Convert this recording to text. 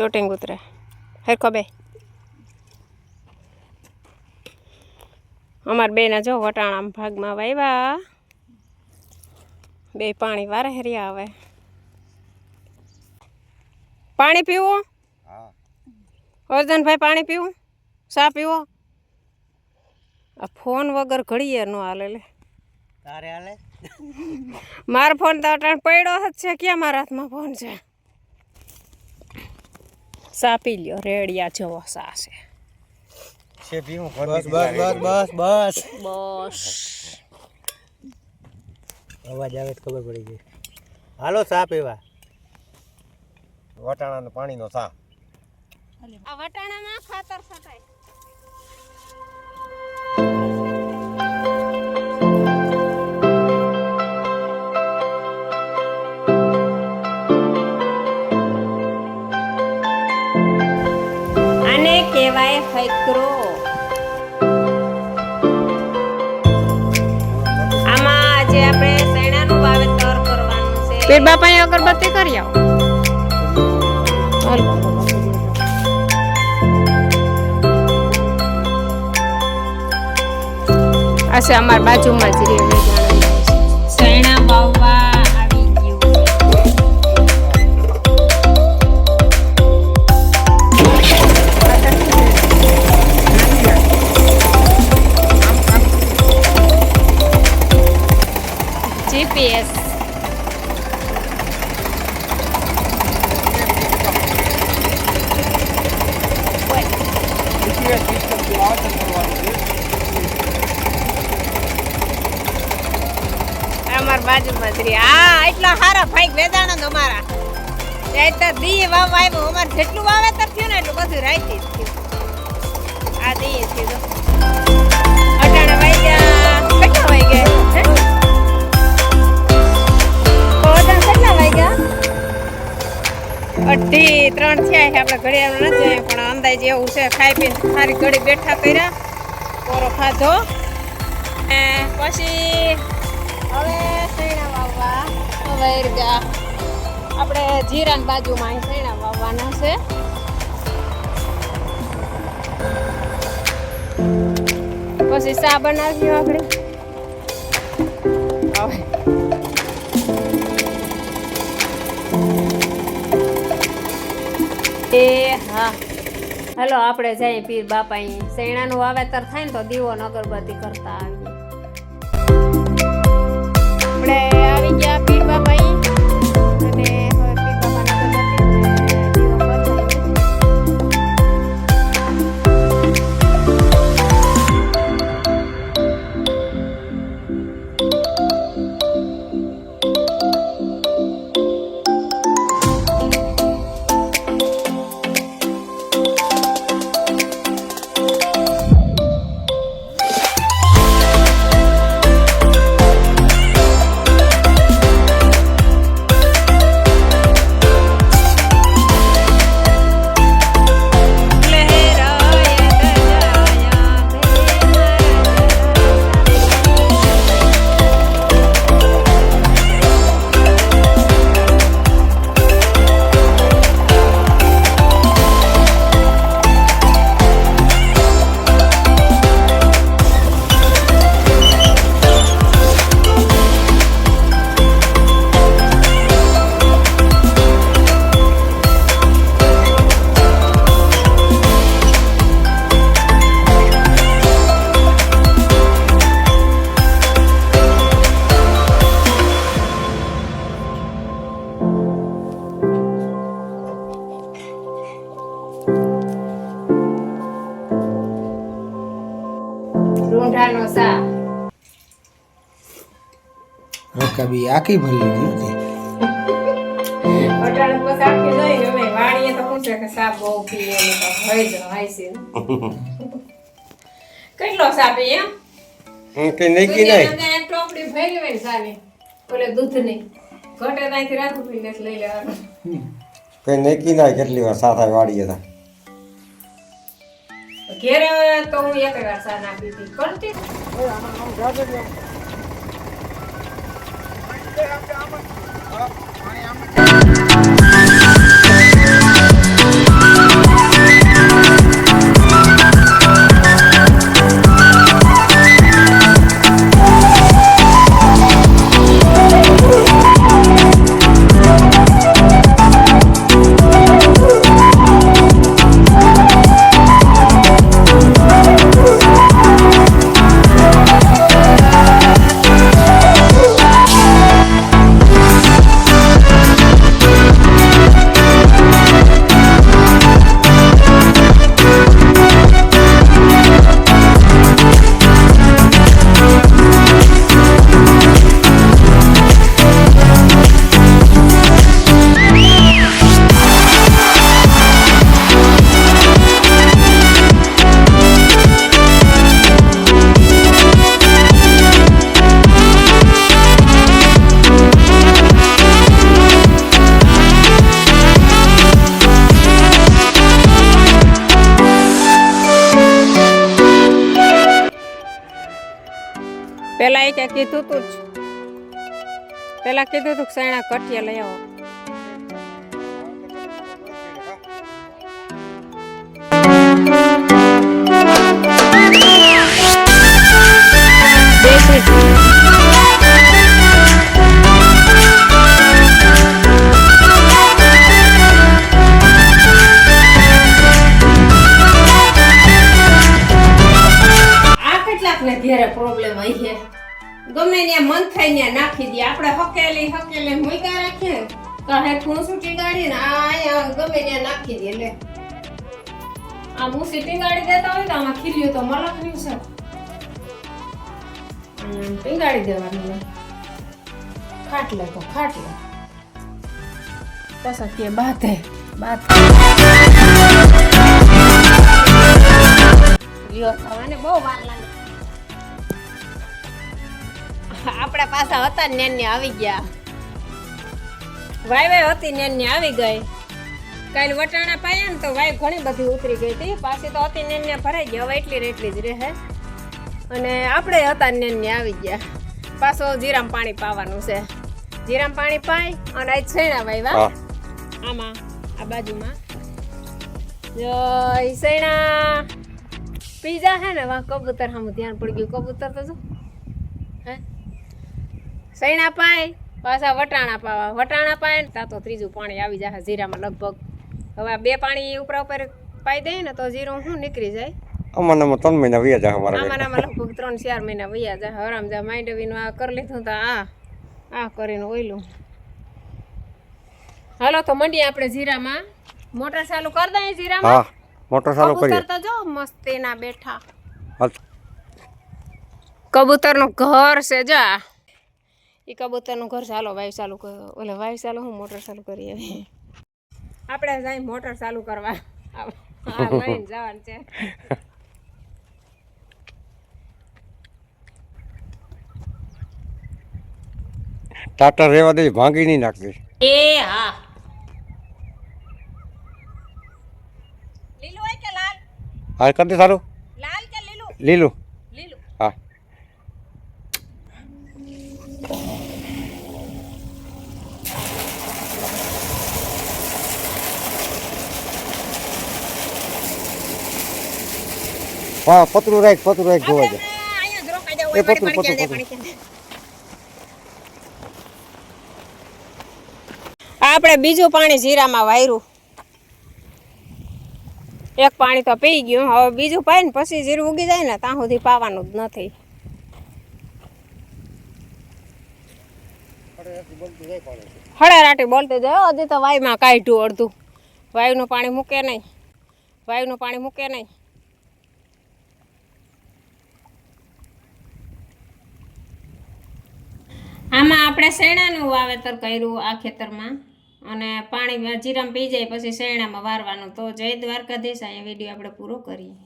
ચોટિંગ ઉતરે. હેરખો બે અમાર બેના જો વટાણા ભાગમાં વાવ્યા બે પાણી વારે હર્યા આવે. પાણી પીવું? અર્જનભાઈ પાણી પીવું? ચા પીવો? આ ફોન વગર ઘડીએ ન હાલે લે. તારે હાલે? મારો ફોન તો અટાણ પડ્યો જ છે. ક્યાં મારા હાથમાં ફોન છે? સા પી લ્યો રેડિયા જેવો સાસે છે. છે બસ બસ બસ બસ બસ. બસ. અવાજ આવે તો ખબર પડી ગઈ. હાલો સાપ એવા. વટાણાનો પાણીનો સાપ. આ વટાણામાં ખાતર છટાય. કરવાનું બાપા એ અગરબત્તી કરી આવો. આ અમાર બાજુમાં જ રહે અમાર બાજુમાં જ રહે હા એટલા સારા ભાઈ વેદાણા તમારા ત્યાં તો દી વાવ આવ્યો. અમારે જેટલું વાવેતર થયું ને એટલું બધું રાખી જ થયું આ દી થયું તો અટાણા વાગ્યા. કેટલા વાગ્યા? અઢી ત્રણ છે. આપણે ઘડિયાળ નથી જોયા જેવું છે, ખાઈ પીને સારી ઘડી બેઠા કર્યા. કોરો ખાધો. ને પછી હવે સૈણા વાવવા. હવે ગયા આપણે જીરાન બાજુમાં અહીં સૈણા વાવવાના છે. પછી ચા બનાવીએ આપણે? એ હા. હાલો, આપણે જઈએ પીર બાપા સૈણાનું વાવેતર થાય ને તો દીવો નગરબતી કરતા આવીએ. આપણે આવી ગયા પીર બાપા હોય જ હોય છે. કેટલો સાપ એમ? હું કે નહીં કી નહીં. ટોપડી ભરી હોય ને સાની ઓલે દૂધની ઘટે ત્યાંથી રાખું પીને લઈ લેવાનું. કઈ નહીં કી નહીં કેટલી વાર સાથે વાળીએ હતા ઘેરે તો હું એક વાર સા નાખી હતી. કરતી આમ પેલા એ ક્યાં કીધું તું જ. પેલા કીધું તું સૈણા કઠિયા લઈ આવો. દેશી ને ઘેરે પ્રોબ્લેમ આવી છે ગમે ને મન થાય ને નાખી દે. આપણે હકેલી હકેલી મૂક્યા રાખીએ તો હેઠું સૂટી ગાડી ને, આ ગમે ને નાખી દે લે. આ મૂસી ટીંગાડી દેતા હોય તો આમાં ખીલ્યું તો મલક રહ્યું છે ટીંગાડી દેવાનું લે. ખાટ લે તો ખાટ લે. પછી કે બાધે બાધે. લ્યો થવાને બહુ વાર લાગે. આપણા પાછા હતા ને ને આવી ગયા. વાય વાય હતી ને ને આવી ગઈ. કાલ વટાણા પાયા ને તો વાય ઘણી બધી ઉતરી ગઈ હતી. પાછી તો હતી ને ને ભરાઈ ગઈ હવે એટલી એટલી જ રહે અને આપણે હતા ને ને આવી ગયા. પાછો જીરામ પાણી પાવાનું છે. જીરામ પાણી પાઈ અને આ છેણા વાયવા. આમાં આ બાજુમાં. જો ઈ સૈણા પીઝા હે ને વાહ કબૂતર સામું ધ્યાન પડી ગયું. કબૂતર તો જો. હે? સૈણા પાય પાછા વટાણા પાવા. વટાણા પાય ને તા તો ત્રીજું પાણી આવી જાય જીરામાં લગભગ. હવે આ બે પાણી ઉપરા ઉપર પાઈ દઈએ ને તો જીરું શું નીકળી જાય. અમારે નામાં ત્રણ મહિના વ્યા જાય અમારા આમાં લગભગ ત્રણ ચાર મહિના વૈયા જાય હરામ જા માંડવીનું આ કરી લીધું તો આ આ કરીને ઓયલું. હાલો તો મંડી આપણે જીરામાં મોટર ચાલુ કરી દઈએ જીરામાં હા મોટર ચાલુ કરીએ. કબૂતર તો જો મસ્તીના બેઠા. કબૂતરનું ઘર છે જા. એ કબૂતરનું ઘર ચાલો વાયુ ચાલુ કરો ઓલે વાયુ ચાલુ હું મોટર ચાલુ કરીએ આપણે જાય મોટર ચાલુ કરવા. આ લઈને જવાનું છે. ટાટા રહેવા દે ભાંગી નહીં નાખતી એ હા. લીલું હોય કે લાલ? હા કરી દે સારું. લાલ કે લીલું? લીલું હા હા પતરું રાખ પતરું રાખ જોવા જાય એ પતરું પતરું, પતરું, આપણે બીજું પાણી જીરામાં વાયરું. એક પાણી તો પી ગયું હવે બીજું પાય ને પછી જીરું ઉગી જાય ને ત્યાં સુધી પાવાનું જ નથી. હળેરાટી બોલતી જાય હજી તો વાયમાં કાઢ્યું અડધું વાયુનું પાણી મૂકે નહીં. વાયુનું પાણી મૂકે નહીં. આમાં આપણે શેણાનું વાવેતર કર્યું આ ખેતરમાં. અને પાણી જીરામ પી જાય પછી શેણામાં વારવાનું. તો જય દ્વારકાધીશ આ વીડિયો આપણે પૂરો કરીએ.